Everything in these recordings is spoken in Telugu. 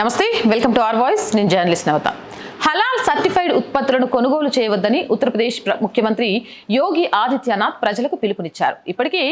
నమస్తే వెల్కమ్ టు ఆర్ వాయిస్. నేను జర్నలిస్ట్ నవత. హలాల్ సర్టిఫైడ్ ఉత్పత్తులను కొనుగోలు చేయవద్దని ఉత్తరప్రదేశ్ ముఖ్యమంత్రి యోగి ఆదిత్యనాథ్ ప్రజలకు పిలుపునిచ్చారు. ఇప్పటికే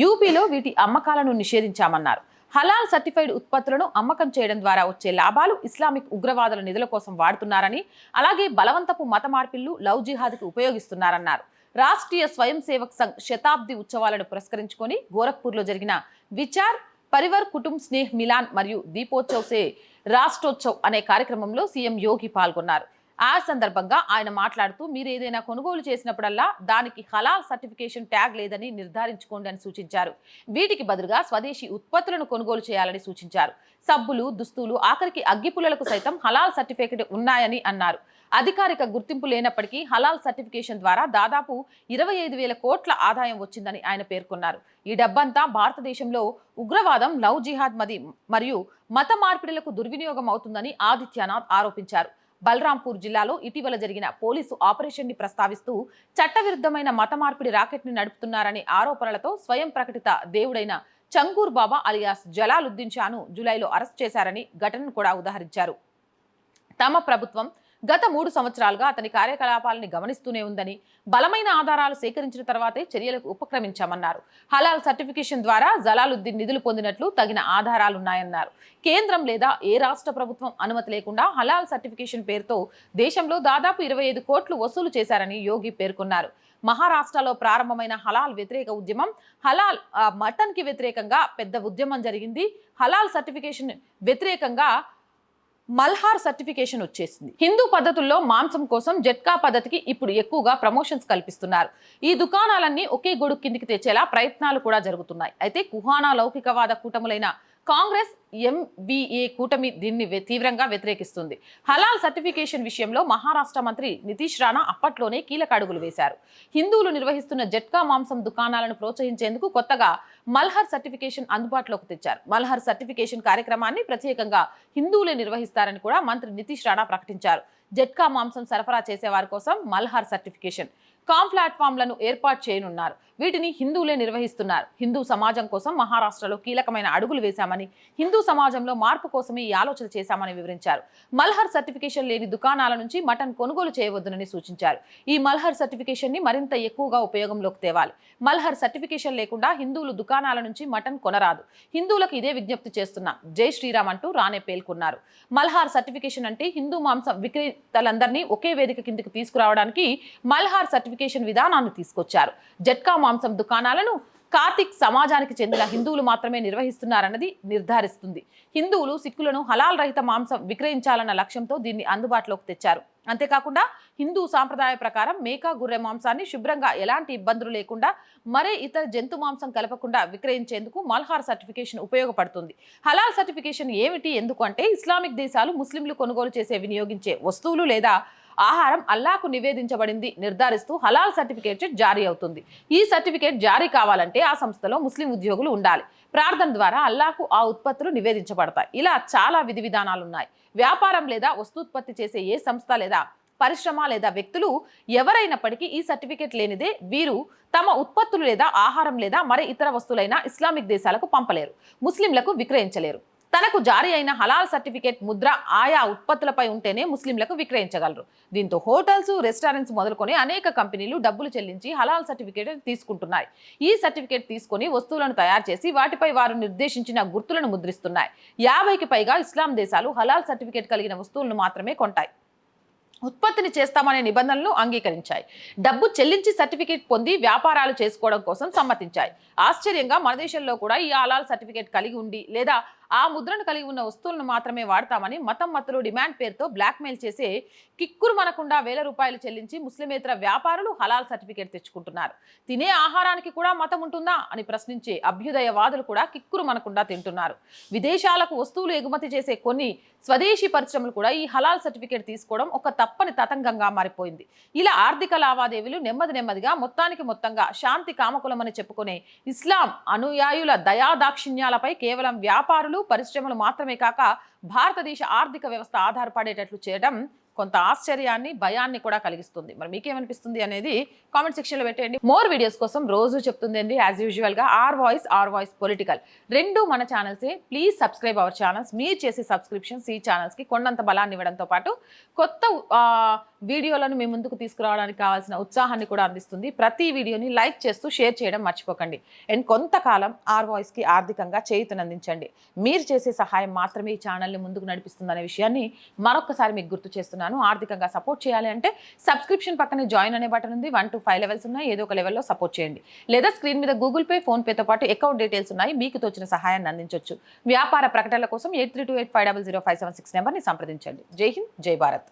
యూపీలో వీటి అమ్మకాలను నిషేధించామన్నారు. హలాల్ సర్టిఫైడ్ ఉత్పత్తులను అమ్మకం చేయడం ద్వారా వచ్చే లాభాలు ఇస్లామిక్ ఉగ్రవాదుల నిధుల కోసం వాడుతున్నారని అలాగే బలవంతపు మత మార్పిళ్ళు లవ్ జిహాద్కి ఉపయోగిస్తున్నారన్నారు. రాష్ట్రీయ స్వయం సేవక్ సంఘ్ శతాబ్ది ఉత్సవాలను పురస్కరించుకొని గోరఖ్పూర్లో జరిగిన విచార్ పరివర్ కుటుంబ్ స్నేహ్ మిలాన్ మరియు దీపోత్సవ్ సే రాష్ట్రోత్సవ్ అనే కార్యక్రమంలో సీఎం యోగి పాల్గొన్నారు. ఆ సందర్భంగా ఆయన మాట్లాడుతూ మీరు ఏదైనా కొనుగోలు చేసినప్పుడల్లా దానికి హలాల్ సర్టిఫికేషన్ ట్యాగ్ లేదని నిర్ధారించుకోండి అని సూచించారు. వీటికి బదులుగా స్వదేశీ ఉత్పత్తులను కొనుగోలు చేయాలని సూచించారు. సబ్బులు దుస్తులు ఆఖరికి అగ్గిపుల్లలకు సైతం హలాల్ సర్టిఫికేట్ ఉన్నాయని అన్నారు. అధికారిక గుర్తింపు లేనప్పటికీ హలాల్ సర్టిఫికేషన్ ద్వారా దాదాపు ఇరవై ఐదు వేల కోట్ల ఆదాయం వచ్చిందని ఆయన పేర్కొన్నారు. ఈ డబ్బంతా భారతదేశంలో ఉగ్రవాదం లవ్ జిహాద్ మది మరియు మత మార్పిడులకు దుర్వినియోగం అవుతుందని ఆదిత్యనాథ్ ఆరోపించారు. బలరాంపూర్ జిల్లాలో ఇటీవల జరిగిన పోలీసు ఆపరేషన్ని ప్రస్తావిస్తూ చట్టవిరుద్ధమైన మత మార్పిడి రాకెట్ని నడుపుతున్నారనే ఆరోపణలతో స్వయం ప్రకటిత దేవుడైన చంగూర్ బాబా అలియాస్ జలాలుద్దీన్ షాను జూలైలో అరెస్ట్ చేశారని ఘటనను కూడా ఉదహరించారు. తమ ప్రభుత్వం గత మూడు సంవత్సరాలుగా అతని కార్యకలాపాలని గమనిస్తూనే ఉందని బలమైన ఆధారాలు సేకరించిన తర్వాతే చర్యలకు ఉపక్రమించామన్నారు. హలాల్ సర్టిఫికేషన్ ద్వారా జలాలుద్దీన్ నిధులు పొందినట్లు తగిన ఆధారాలున్నాయన్నారు. కేంద్రం లేదా ఏ రాష్ట్ర ప్రభుత్వం అనుమతి లేకుండా హలాల్ సర్టిఫికేషన్ పేరుతో దేశంలో దాదాపు ఇరవై ఐదు కోట్లు వసూలు చేశారని యోగి పేర్కొన్నారు. మహారాష్ట్రలో ప్రారంభమైన హలాల్ వ్యతిరేక ఉద్యమం హలాల్ మటన్కి వ్యతిరేకంగా పెద్ద ఉద్యమం జరిగింది. హలాల్ సర్టిఫికేషన్ వ్యతిరేకంగా మల్హార్ సర్టిఫికేషన్ వచ్చేసింది. హిందూ పద్ధతుల్లో మాంసం కోసం జట్కా పద్ధతికి ఇప్పుడు ఎక్కువగా ప్రమోషన్స్ కల్పిస్తున్నారు. ఈ దుకాణాలన్నీ ఒకే గొడుగు కిందికి తెచ్చేలా ప్రయత్నాలు కూడా జరుగుతున్నాయి. అయితే కుహానా లౌకికవాద కూటములైన కాంగ్రెస్ ఎంబీఏ కూటమి దీన్ని తీవ్రంగా వ్యతిరేకిస్తుంది. హలాల్ సర్టిఫికేషన్ విషయంలో మహారాష్ట్ర మంత్రి నితీష్ రాణా అప్పట్లోనే కీలక అడుగులు వేశారు. హిందువులు నిర్వహిస్తున్న జట్కా మాంసం దుకాణాలను ప్రోత్సహించేందుకు కొత్తగా మల్హర్ సర్టిఫికేషన్ అందుబాటులోకి తెచ్చారు. మల్హర్ సర్టిఫికేషన్ కార్యక్రమాన్ని ప్రత్యేకంగా హిందువులే నిర్వహిస్తారని కూడా మంత్రి నితీష్ రాణా ప్రకటించారు. జట్కా మాంసం సరఫరా చేసేవారి కోసం మల్హర్ సర్టిఫికేషన్ కామ్ ప్లాట్ఫామ్లను ఏర్పాటు చేయనున్నారు. వీటిని హిందువులే నిర్వహిస్తున్నారు. హిందూ సమాజం కోసం మహారాష్ట్రలో కీలకమైన అడుగులు వేశామని హిందూ సమాజంలో మార్పు కోసమే ఈ ఆలోచన చేశామని వివరించారు. మల్హర్ సర్టిఫికేషన్ లేని దుకాణాల నుంచి మటన్ కొనుగోలు చేయవద్దునని సూచించారు. ఈ మల్హర్ సర్టిఫికేషన్ని మరింత ఎక్కువగా ఉపయోగంలోకి తేవాలి. మల్హర్ సర్టిఫికేషన్ లేకుండా హిందువులు దుకాణాల నుంచి మటన్ కొనరాదు. హిందువులకు ఇదే విజ్ఞప్తి చేస్తున్నాం. జై శ్రీరామ్ అంటూ రానే పేర్కొన్నారు మల్హార్ సర్టిఫికేషన్ అంటే హిందూ మాంసం విక్రేతలందరినీ ఒకే వేదిక కిందకి తీసుకురావడానికి మల్హార్ సర్టిఫికేషన్ విధానాన్ని తీసుకొచ్చారు. జట్కా మాంసం దుకాణాలను కార్తిక్ సమాజానికి చెందిన హిందువులు మాత్రమే నిర్వహిస్తున్నారన్నది నిర్ధారిస్తుంది. హిందువులు సిక్కులను హలాల్ రహిత మాంసం విక్రయించాలన్న లక్ష్యంతో దీన్ని అందుబాటులోకి తెచ్చారు. అంతేకాకుండా హిందూ సాంప్రదాయ ప్రకారం మేక గుర్రె మాంసాన్ని శుభ్రంగా ఎలాంటి ఇబ్బందులు లేకుండా మరే ఇతర జంతు మాంసం కలపకుండా విక్రయించేందుకు మల్హార్ సర్టిఫికేషన్ ఉపయోగపడుతుంది. హలాల్ సర్టిఫికేషన్ ఏమిటి ఎందుకు అంటే ఇస్లామిక్ దేశాలు ముస్లింలు కొనుగోలు చేసే వినియోగించే వస్తువులు లేదా ఆహారం అల్లాకు నివేదించబడింది నిర్ధారిస్తూ హలాల్ సర్టిఫికేట్ జారీ అవుతుంది. ఈ సర్టిఫికేట్ జారీ కావాలంటే ఆ సంస్థలో ముస్లిం ఉద్యోగులు ఉండాలి. ప్రార్థన ద్వారా అల్లాకు ఆ ఉత్పత్తులు నివేదించబడతాయి. ఇలా చాలా విధి విధానాలు ఉన్నాయి. వ్యాపారం లేదా వస్తుత్పత్తి చేసే ఏ సంస్థ లేదా పరిశ్రమ లేదా వ్యక్తులు ఎవరైనప్పటికీ ఈ సర్టిఫికేట్ లేనిదే వీరు తమ ఉత్పత్తులు లేదా ఆహారం లేదా మరి ఇతర వస్తువులైనా ఇస్లామిక్ దేశాలకు పంపలేరు. ముస్లింలకు విక్రయించలేరు. తనకు జారీ అయిన హలాల్ సర్టిఫికేట్ ముద్ర ఆయా ఉత్పత్తులపై ఉంటేనే ముస్లింలకు విక్రయించగలరు. దీంతో హోటల్స్ రెస్టారెంట్స్ మొదలుకొని అనేక కంపెనీలు డబ్బులు చెల్లించి హలాల్ సర్టిఫికేట్ తీసుకుంటున్నాయి. ఈ సర్టిఫికేట్ తీసుకొని వస్తువులను తయారు చేసి వాటిపై వారు నిర్దేశించిన గుర్తులను ముద్రిస్తున్నాయి. యాభైకి పైగా ఇస్లాం దేశాలు హలాల్ సర్టిఫికేట్ కలిగిన వస్తువులను మాత్రమే కొంటాయి. ఉత్పత్తిని చేస్తామనే నిబంధనలు అంగీకరించాయి. డబ్బు చెల్లించి సర్టిఫికేట్ పొంది వ్యాపారాలు చేసుకోవడం కోసం సమ్మతించాయి. ఆశ్చర్యంగా మన దేశంలో కూడా ఈ హలాల్ సర్టిఫికేట్ కలిగి ఉండి లేదా ఆ ముద్రను కలిగి ఉన్న వస్తువులను మాత్రమే వాడతామని మతం మత్తులు డిమాండ్ పేరుతో బ్లాక్మెయిల్ చేసే కిక్కురు మనకుండా వేల రూపాయలు చెల్లించి ముస్లిమేతర వ్యాపారులు హలాల్ సర్టిఫికేట్ తెచ్చుకుంటున్నారు. తినే ఆహారానికి కూడా మతం ఉంటుందా? అని ప్రశ్నించే అభ్యుదయవాదులు కూడా కిక్కురు మనకుండా తింటున్నారు. విదేశాలకు వస్తువులు ఎగుమతి చేసే కొన్ని స్వదేశీ పరిశ్రమలు కూడా ఈ హలాల్ సర్టిఫికేట్ తీసుకోవడం ఒక తప్పని తతంగంగా మారిపోయింది. ఇలా ఆర్థిక లావాదేవీలు నెమ్మది నెమ్మదిగా మొత్తానికి మొత్తంగా శాంతి కామకులమని చెప్పుకునే ఇస్లాం అనుయాయుల దయాదాక్షిణ్యాలపై కేవలం వ్యాపారులు పరిశ్రమలు మాత్రమే కాక భారతదేశ ఆర్థిక వ్యవస్థ ఆధారపడేటట్లు చేయడం కొంత ఆశ్చర్యాన్ని భయాన్ని కూడా కలిగిస్తుంది. మరి మీకేమనిపిస్తుంది అనేది కామెంట్ సెక్షన్లో పెట్టేయండి. మోర్ వీడియోస్ కోసం రోజు చెప్తుందండి యాజ్ యూజువల్గా R voice R voice political రెండు మన ఛానల్సే ప్లీజ్ సబ్స్క్రైబ్ అవర్ ఛానల్స్ మీరు చేసే సబ్స్క్రిప్షన్స్ ఈ ఛానల్స్కి కొండంత బలాన్ని ఇవ్వడంతో పాటు కొత్త వీడియోలను మీ ముందుకు తీసుకురావడానికి కావాల్సిన ఉత్సాహాన్ని కూడా అందిస్తుంది. ప్రతి వీడియోని లైక్ చేస్తూ షేర్ చేయడం మర్చిపోకండి. అండ్ కొంతకాలం ఆర్ వాయిస్కి ఆర్థికంగా చేయుతనందించండి మీరు చేసే సహాయం మాత్రమే ఈ ఛానల్ని ముందుకు నడిపిస్తుందనే విషయాన్ని మరొకసారి మీకు గుర్తు చేస్తున్నాను. ఆర్థికంగా సపోర్ట్ చేయాలి అంటే సబ్స్క్రిప్షన్ పక్కనే జాయిన్ అనే బటన్ ఉంది. వన్ టు ఫైవ్ లెవెల్స్ ఉన్నాయి. ఏదో ఒక లెవెల్లో సపోర్ట్ చేయండి. లేదా స్క్రీన్ మీద గూగుల్ పే ఫోన్ పేతో పాటు అకౌంట్ డీటెయిల్స్ ఉన్నాయి. మీకు తోచిన సహాయాన్ని అందించవచ్చు వ్యాపార ప్రకటనల కోసం eight three two eight five double zero five seven six నెంబర్ని సంప్రదించండి. జై హింద్ జై భారత్.